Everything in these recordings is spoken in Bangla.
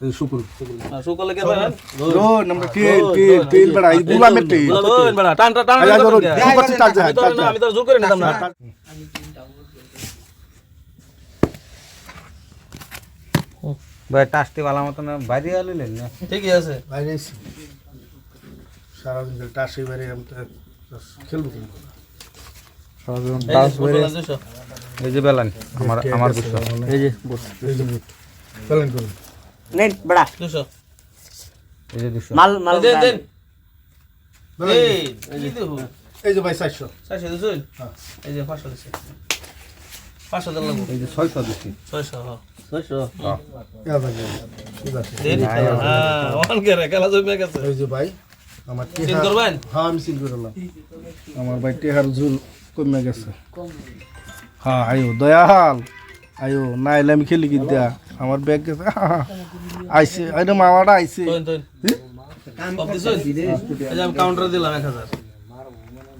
এই শুকুর কে ভাই রোন আমরা তেল তেল তেল বড়া এই গুলামের তেল। ওই বড়া টান টান টান আয়া টান ধরো কে? দু পাঁচ চার যায় আমি তো আমি তো জোর করে নিতাম না ভাই টাস্টি বাইরে না? ঠিকই আছে। বাইরে এসে। সারাদিন ধরে টাসি বাইরে আমি তো খেলব এই যে বেলান আমার আমার দুশো এই যে বস। এই যে বুট করুন। নেন বড়া। দুশো। এই যে দুশো। মাল মাল দেন। দেন। এই কি দেবো এই যে। ভাই চারশো। চারশো দুশো হ্যাঁ। এই যে পাঁচশো দিছে। পাঁচশো দিন লাগবো। এই যে ছয়শো দিছি। ছয়শো হ্যাঁ। ছয়শো? এ ভাই ঠিক আছে। হ্যাঁ ওখান কে রে জমে গেছে। এই যে ভাই আমার চিন করবেন? হ্যাঁ আমি সিল করলাম আমার ভাই টেহার ঝুল কমে গেছে। হ্যাঁ আয়ো দয়াল। আয়ো না এলে আমি খেলি কি দেয়া? আমার ব্যাগ গেছে আইসে আরে মামাটা আইসে কাউন্টার দিলাম এক হাজার।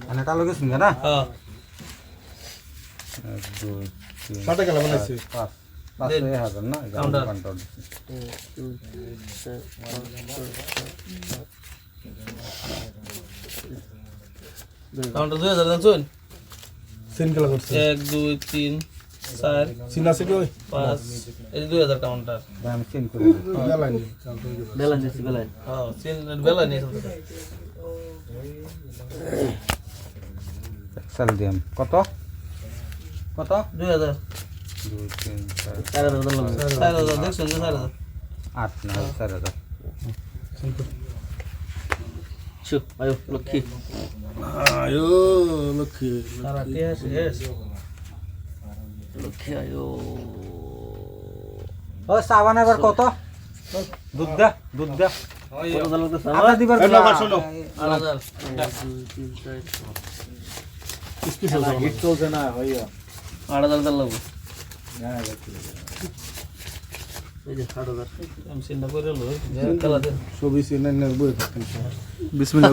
মানে কালো গেছেন না? হ্যাঁ। সাথে গেলে বানাইছে পাঁচ পাঁচ দেন। ছয় হাজার না? কাউন্টার। কাউন্টার কাউন্টার দুই হাজার খেলা এক দুই তিন। চার সিন আছে কি ওই? পাঁচ এই দুই হাজার কাউন্টার। ভাই আমি চেঞ্জ করে দিই। বেলাইনি বেলা দিছি বেলা হ্যাঁ চিন বেলা নিয়ে এক্সেল দিয়াম কত? কত? দুই হাজার। দুই তিন চার। হাজার চার হাজার দেখছেন যে চার হাজার। আট নয় চার হাজার। আয়ো লক্ষ্মী। আয়ো লক্ষ্মী আয়ো। ও সাবান এবার কত? দুধ দা দুধ দা। বিসমিল্লাহ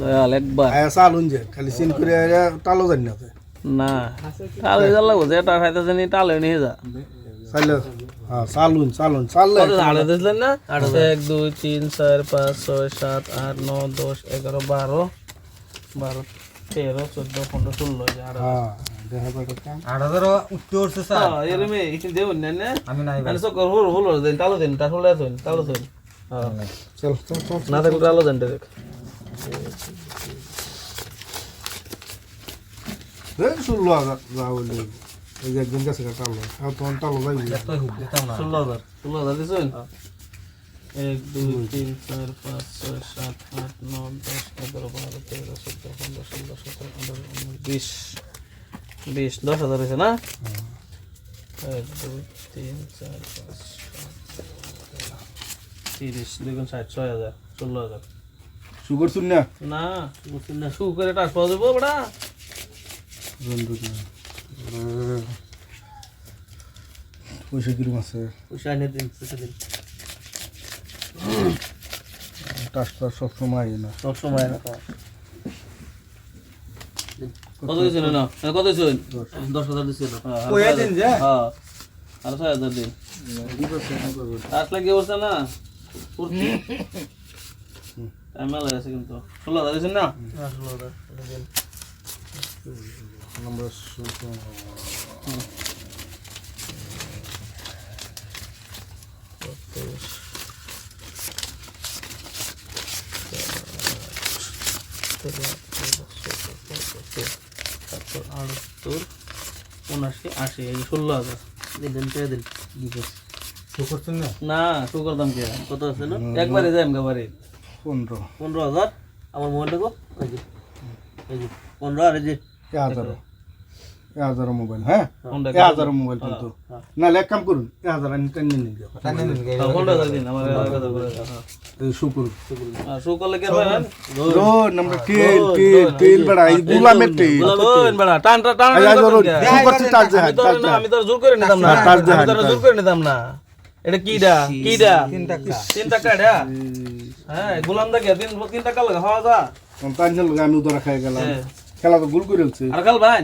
দয়াল একবার। চালুন যে খালি সিন করে টালো জানি না। না। টালে যা লাগবো যেটা খাইতেছে নি টালে নিয়ে যা। চাইলে হ্যাঁ চালুন চালুন চাললে আড়ে দিয়েছিলেন না? এক দুই তিন চার পাঁচ ছয় সাত আট নয় দশ এগারো বারো। বারো তেরো চোদ্দ পনেরো ষোলো এই যে আড়ে। হ্যাঁ দেখা আট হাজার হ্যাঁ, না না মানে হ্যাঁ না যা বলি এই যে একজন গেছে টালো আর তখন টালো না ষোলো হাজার ষোলো হাজার দিয়েছেন এক দুই তিন চার পাঁচ ছয় সাত আট নয় দশ এগারো বারো তেরো চোদ্দ পনেরো ষোলো সতেরো আঠারো উনিশ বিশ বিশ দশ হাজার হয়েছে না এক দুই তিন চার পাঁচ তিরিশ দুগুণ ষাট ছয় হাজার ষোলো হাজার সুগার শুন না না না শু করে টাস পাওয়া যাব বড়া পয়সা কিরম আছে? পয়সা এনে দিন পয়সা দিন। টাসটা সব সময় না। সব সময় না। কত? দিয়েছেন না? কত দিয়েছেন দশ। হাজার দিছিল কইয়া দিন যে? হ্যাঁ আর ছয় হাজার দিন। আসলে কি না? টাইম মেলা গেছে কিন্তু। ষোলো হাজার দিয়েছেন না? ষোলো হাজার। আমরা তারপর আটাত্তর উনাশি আশি এই ষোলো হাজার। দিন দিন পেয়ে দিন না না শু করতাম কে? কত আছে না? একবারে যাই একবারে পনেরো। পনেরো হাজার? আমার মোবাইল দেখো এই যে এই যে পনেরো আর এই যে। হাজার এ হাজার মোবাইল হ্যাঁ? এ হাজার মোবাইল কিন্তু। না এক কাম করুন এ হাজার আমি টেন নিয়ে হ্যাঁ, হ্যাঁ। আমি তো জোর করে নিতাম না। হ্যাঁ, জোর করে নিতাম না। এটা কিডা কিডা তিন টাকা তিন টাকা এটা হ্যাঁ? গোলাম দা তিন তিন টাকা লাগা হওয়া যা। আমি উদরা খাই গেলাম। হ্যাঁ। খেলা তো গুল করে আর কাল ভাই